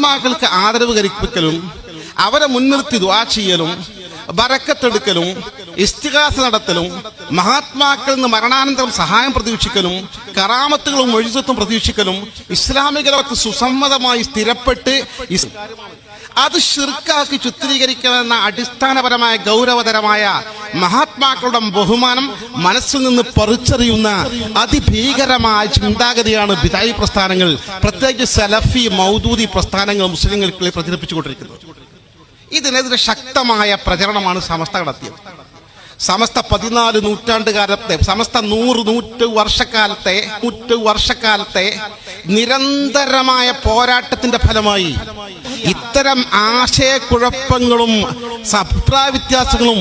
മഹാത്മാക്കൾക്ക് ആദരവ് കരിപ്പിക്കലും അവരെ മുൻനിർത്തി ദുആ ചെയ്യലും വരക്കത്തെടുക്കലും ഇസ്തിഹാസ നടത്തലും മഹാത്മാക്കളിൽ നിന്ന് മരണാനന്തരം സഹായം പ്രതീക്ഷിക്കലും കറാമത്തുകളും ഒഴിസത്തും പ്രതീക്ഷിക്കലും ഇസ്ലാമിക ലോകത്ത് സുസമ്മതമായി സ്ഥിരപ്പെട്ട് അത് ഷിർക്കാക്കി ചിത്രീകരിക്കണമെന്ന അടിസ്ഥാനപരമായ ഗൗരവതരമായ മഹാത്മാക്കളുടെ ബഹുമാനം മനസ്സിൽ നിന്ന് പറിച്ചറിയുന്ന അതിഭീകരമായ ചിന്താഗതിയാണ് ബിതായി പ്രസ്ഥാനങ്ങൾ പ്രത്യേകിച്ച് സലഫി മൗദൂദി പ്രസ്ഥാനങ്ങൾ മുസ്ലിങ്ങൾക്ക് പ്രചരിപ്പിച്ചുകൊണ്ടിരിക്കുന്നത്. ഇതിനെതിരെ ശക്തമായ പ്രചരണമാണ് സമസ്ത നടത്തിയത് സമസ്ത പതിനാല് നൂറ്റാണ്ടുകാലത്തെ സമസ്ത നൂറ് നൂറ്റ് വർഷക്കാലത്തെ നൂറ്റ് വർഷക്കാലത്തെ നിരന്തരമായ പോരാട്ടത്തിന്റെ ഫലമായി ഇത്തരം ആശയക്കുഴപ്പങ്ങളും അഭിപ്രായ വ്യത്യാസങ്ങളും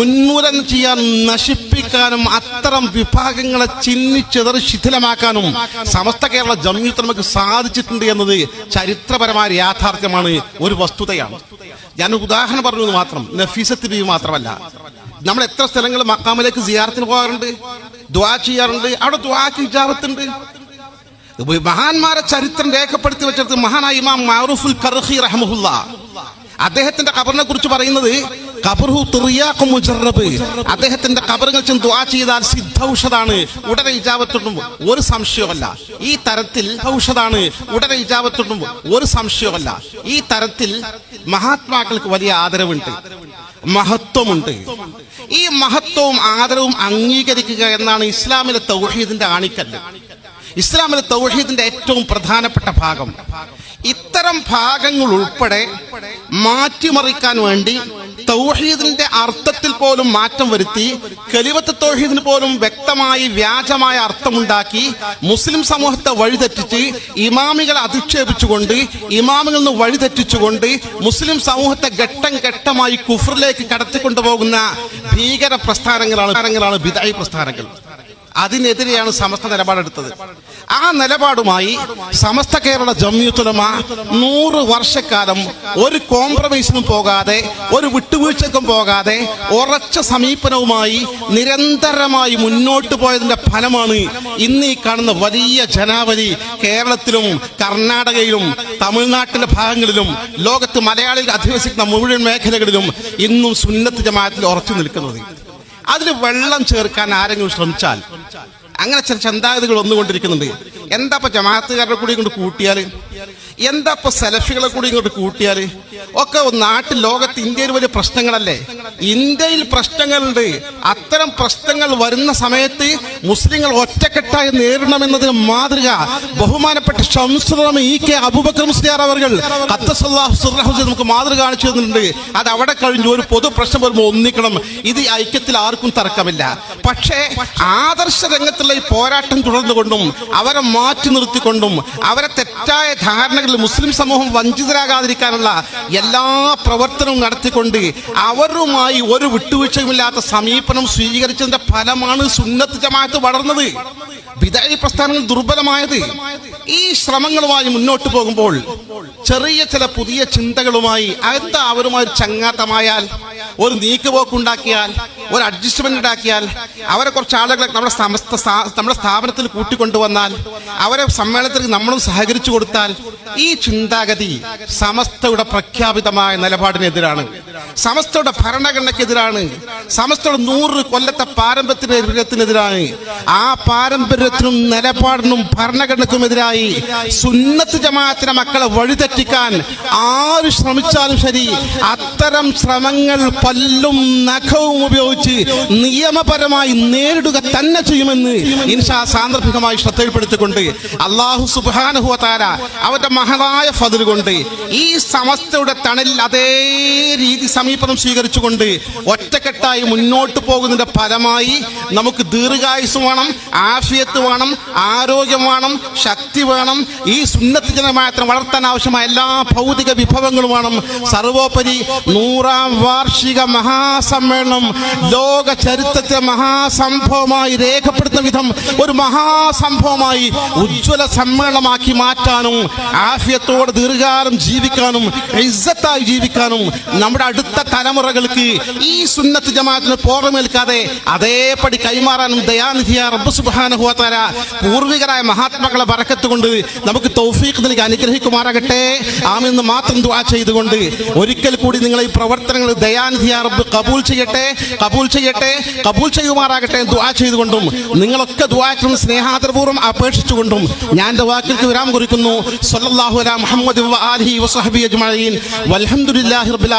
ഉന്മൂലനം ചെയ്യാൻ നശിപ്പിക്കാനും അത്തരം വിഭാഗങ്ങളെ ചിന്നിച്ചെതറി ശിഥിലമാക്കാനും സമസ്ത കേരള ജമ്മിയത്ത് നമുക്ക് സാധിച്ചിട്ടുണ്ട് എന്നത് ചരിത്രപരമായ യാഥാർത്ഥ്യമാണ് ഒരു വസ്തുതയാണ്. ഞാൻ ഉദാഹരണം പറഞ്ഞത് മാത്രം നഫീസത്ത് ബി മാത്രമല്ല. നമ്മൾ എത്ര സ്ഥലങ്ങൾ മക്കാമിലേക്ക് സിയാറത്തിന് പോകാറുണ്ട്? ദ്വാ ചെയ്യാറുണ്ട്? അവിടെ ദ്വാക്ക് ഇജാബത്തുണ്ട് മഹാന്മാരെ ചരിത്രം രേഖപ്പെടുത്തി വെച്ചെടുത്ത് മഹാനായ ഇമാം മാറൂഫുൽ കർഹി റഹമുല്ല അദ്ദേഹത്തിന്റെ കബറിനെ കുറിച്ച് പറയുന്നത് ഖബറുഹു തിറിയാഖും മുജറബ്. അദ്ദേഹത്തിന്റെ കബറുകൾ ചെന്ന് ദുആ ചെയ്താൽ സിദ്ധൌഷതാണ് ഉടനെ ഇജാബത്തുണ്ടും ഒരു സംശയമല്ല. ഈ തരത്തിൽ ഔഷധാണ്. ഉടനെ ഇജാബത്തുണ്ടും ഒരു സംശയമല്ല. ഈ തരത്തിൽ മഹാത്മാക്കൾക്ക് വലിയ ആദരവുണ്ട്. മഹത്വമുണ്ട്. ഈ മഹത്വവും ആദരവും അംഗീകരിക്കുക എന്നാണ് ഇസ്ലാമിലെ തൗഹീദിന്റെ ആണിക്കല്ല്. ഇസ്ലാമിലെ തൗഹീദിന്റെ ഏറ്റവും പ്രധാനപ്പെട്ട ഭാഗം. ഇത്തരം ഭാഗങ്ങൾ ഉൾപ്പെടെ മാറ്റിമറിക്കാൻ വേണ്ടി തൗഹീദിന്റെ അർത്ഥത്തിൽ പോലും മാറ്റം വരുത്തി കലിവത്ത് തൗഹീദിന് പോലും വ്യക്തമായി വ്യാജമായ അർത്ഥമുണ്ടാക്കി മുസ്ലിം സമൂഹത്തെ വഴിതെറ്റിച്ച് ഇമാമികളെ അധിക്ഷേപിച്ചുകൊണ്ട് ഇമാമികളിൽ നിന്ന് വഴിതെറ്റിച്ചുകൊണ്ട് മുസ്ലിം സമൂഹത്തെ ഘട്ടം ഘട്ടമായി കുഫറിലേക്ക് കടത്തിക്കൊണ്ടുപോകുന്ന ഭീകര പ്രസ്ഥാനങ്ങളാണ് പ്രസ്ഥാനങ്ങളാണ് ബിദായി പ്രസ്ഥാനങ്ങൾ. അതിനെതിരെയാണ് സമസ്ത നിലപാടെടുത്തത്. ആ നിലപാടുമായി സമസ്ത കേരള ജമ്മിയത്തുലമ നൂറ് വർഷക്കാലം ഒരു കോംപ്രമൈസിനും പോകാതെ ഒരു വിട്ടുവീഴ്ചക്കും പോകാതെ ഉറച്ച സമീപനവുമായി നിരന്തരമായി മുന്നോട്ട് പോയതിന്റെ ഫലമാണ് ഇന്ന് ഈ കാണുന്ന വലിയ ജനാവലി കേരളത്തിലും കർണാടകയിലും തമിഴ്നാട്ടിലെ ഭാഗങ്ങളിലും ലോകത്ത് മലയാളികൾ അധിവസിക്കുന്ന മുഴുവൻ മേഖലകളിലും ഇന്നും സുന്നത്ത് ജമാഅത്തിൽ ഉറച്ചു നിൽക്കുന്നത്. അതിൽ വെള്ളം ചേർക്കാൻ ആരെങ്കിലും ശ്രമിച്ചാൽ. അങ്ങനെ ചില ചന്താഗതികൾ വന്നുകൊണ്ടിരിക്കുന്നുണ്ട്. എന്താ ഇപ്പൊ ജമാഅത്തുകാരുടെ കൂടി കൊണ്ട് കൂട്ടിയാൽ എന്താ ഇപ്പൊ സെലഫികളെ കൂടി ഇങ്ങോട്ട് കൂട്ടിയാൽ ഒക്കെ നാട്ടിൽ ലോകത്ത് ഇന്ത്യയിൽ വലിയ പ്രശ്നങ്ങളല്ലേ? ഇന്ത്യയിൽ പ്രശ്നങ്ങളുണ്ട്. അത്തരം പ്രശ്നങ്ങൾ വരുന്ന സമയത്ത് മുസ്ലിങ്ങൾ ഒറ്റക്കെട്ടായി നേരിടണമെന്നതിന് മാതൃക ബഹുമാനപ്പെട്ട അവർ നമുക്ക് മാതൃക കാണിച്ചു തന്നിട്ടുണ്ട്. അത് അവിടെ കഴിഞ്ഞു ഒരു പൊതു പ്രശ്നം വരുമ്പോൾ ഒന്നിക്കണം. ഇത് ഐക്യത്തിൽ ആർക്കും തർക്കമില്ല. പക്ഷേ ആദർശ രംഗത്തുള്ള ഈ പോരാട്ടം തുടർന്നുകൊണ്ടും അവരെ മാറ്റി നിർത്തിക്കൊണ്ടും അവരെ തെറ്റായ ധാരണകളിൽ മുസ്ലിം സമൂഹം വഞ്ചിതരാകാതിരിക്കാനുള്ള എല്ലാ പ്രവർത്തനവും നടത്തിക്കൊണ്ട് അവരുമായി ഒരു വിട്ടുവീഴ്ചയുമില്ലാത്ത സമീപനം സ്വീകരിച്ചതിന്റെ ഫലമാണ് സുന്നത്ത് ജമാഅത്ത് വളർന്നത്. വിദായി പ്രസ്ഥാനങ്ങൾ ദുർബലമായത്. ഈ ശ്രമങ്ങളുമായി മുന്നോട്ട് പോകുമ്പോൾ ചെറിയ ചില പുതിയ ചിന്തകളുമായി എന്താ അവരുമായി ചങ്ങാത്തമായാൽ ഒരു നീക്കുപോക്കുണ്ടാക്കിയാൽ ഒരു അഡ്ജസ്റ്റ്മെന്റ് ഉണ്ടാക്കിയാൽ അവരെ കുറച്ച് ആളുകളെ നമ്മുടെ നമ്മുടെ സ്ഥാപനത്തിൽ കൂട്ടിക്കൊണ്ടുവന്നാൽ അവരെ സമ്മേളനത്തിൽ നമ്മളും സഹകരിച്ചു കൊടുത്താൽ ഈ ചിന്താഗതി സമസ്തയുടെ പ്രഖ്യാപിതമായ നിലപാടിനെതിരാണ്. സമസ്തയുടെ ഭരണഘടനയ്ക്കെതിരാണ്. സമസ്തയുടെ നൂറ് കൊല്ലത്തെ പാരമ്പര്യത്തിനെതിരാണ് ആ പാരമ്പര്യത്തിനും നിലപാടിനും ഭരണഘടനക്കുമെതിരായി സുന്നത്ത് ജമാഅത്തിനെ മക്കളെ വഴിതെറ്റിക്കാൻ ആര് ശ്രമിച്ചാലും ശരി അത്തരം ശ്രമങ്ങൾ പല്ലും നഖവും ഉപയോഗിച്ച് നിയമപരമായി നേരിടുക തന്നെ ചെയ്യുമെന്ന് ഇൻഷാ സാന്ദർഭികമായി ശ്രദ്ധയിൽപ്പെടുത്തിക്കൊണ്ട് അള്ളാഹു സുബാനുഹുവതാര അവന്റെ മഹതായ ഫതിൽ കൊണ്ട് ഈ സമസ്തയുടെ തണലിൽ അതേ രീതി സമീപനം സ്വീകരിച്ചുകൊണ്ട് ഒറ്റക്കെട്ടായി മുന്നോട്ട് പോകുന്നതിന്റെ ഫലമായി നമുക്ക് ദീർഘായുസ് വേണം ആഫിയത്ത് വേണം ആരോഗ്യം വേണം ശക്തി വേണം ഈ സുന്നത്ത് ജനമായത്തിന് വളർത്താൻ ആവശ്യമായ എല്ലാ ഭൗതിക വിഭവങ്ങളും വേണം. സർവോപരി നൂറാം വാർഷിക മഹാസമ്മേളനം ലോക ചരിത്രത്തെ മഹാസംഭവമായി രേഖപ്പെടുത്തുന്ന വിധം ഒരു മഹാസംഭവമായി ഉജ്ജ്വല സമ്മേളനമാക്കി മാറ്റാനും ആഫിയത്തോടെ ദീർഘകാലം ജീവിക്കാനും ഇസ്സത്തായി ജീവിക്കാനും നമ്മുടെ അടുത്ത തലമുറകൾക്ക് ഈ സുന്നത്ത് ജമാഅത്തിന് പോറമേൽക്കാതെ അതേപടി കൈമാറാനും ദയാനിധിയ റബ്ബ് സുബാനുഭവത്താര പൂർവികരായ മഹാത്മാക്കളെ വറക്കത്തുകൊണ്ട് നമുക്ക് തൗഫീഖ് നൽകി അനുഗ്രഹിക്കുമാറാകട്ടെ. ആമെന്ന് മാത്രം ദുആ ചെയ്തുകൊണ്ട് ഒരിക്കൽ കൂടി നിങ്ങളെ ഈ പ്രവർത്തനങ്ങൾ ദയാനിധിയ റബ്ബ് കബൂൽ ചെയ്യട്ടെ. ചെയ്യട്ടെ കബൂൽ ചെയ്യുമാറാകട്ടെ ദുവാ ചെയ്തുകൊണ്ടും നിങ്ങളൊക്കെ ദുആക്കും സ്നേഹാദരപൂർവം അപേക്ഷിച്ചുകൊണ്ടും ഞാൻ എന്റെ വാക്കിൽക്ക് വിരാം കുറിക്കുന്നു. സല്ലല്ലാഹു മുഹമ്മദ് വസഹബി അജ്മഈൻ. വൽഹംദുലില്ലാഹി റബ്ബിൽ